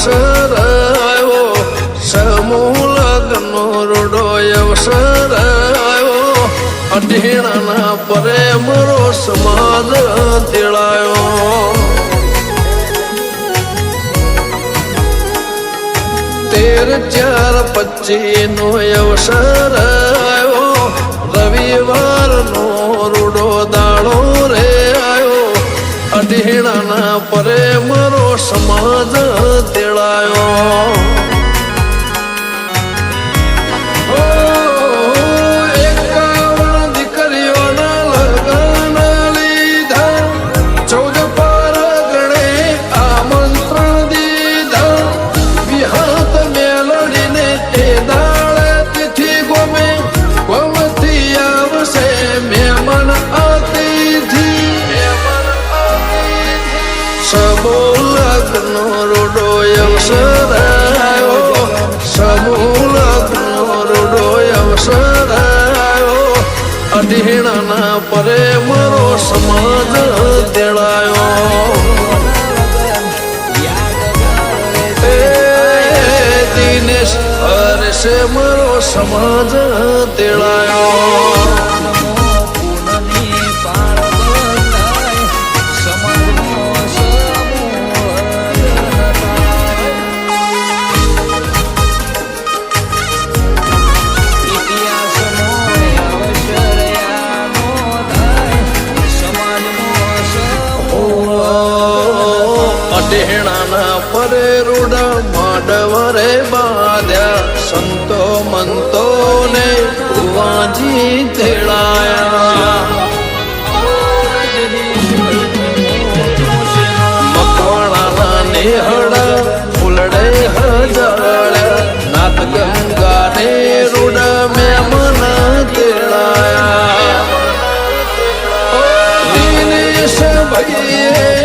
અવસર આવ્યો સમૂહ લગ્નનો રોડો અવસર આવ્યો અઢેણાના પરે મરો સમાજ તેડાયો તેર ચાર પચી નો અવસર પરે મારો સમાજ તેડાયો. લગ્નનો રોડો અવસર આવ્યો સમૂહ લગ્નનો રોડો અવસર આવ્યો અઢીણાના પરે મારો સમાજ તેડાયો દિનેશ હર્ષે મારો સમાજ તેડાયો અઢેણાના પરે રૂડા માડવરે બાંધ્યા. સંતો મંતો ને ભુવાજી તેડાયા. મકવાણાના નેહડા ફૂલડે હજાળ્યા નાથ ગંગા ને રૂડા ભાઈએ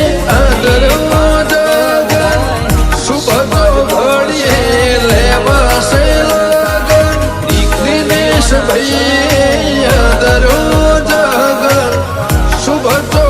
ભૈયા દરરોજ શુભ તો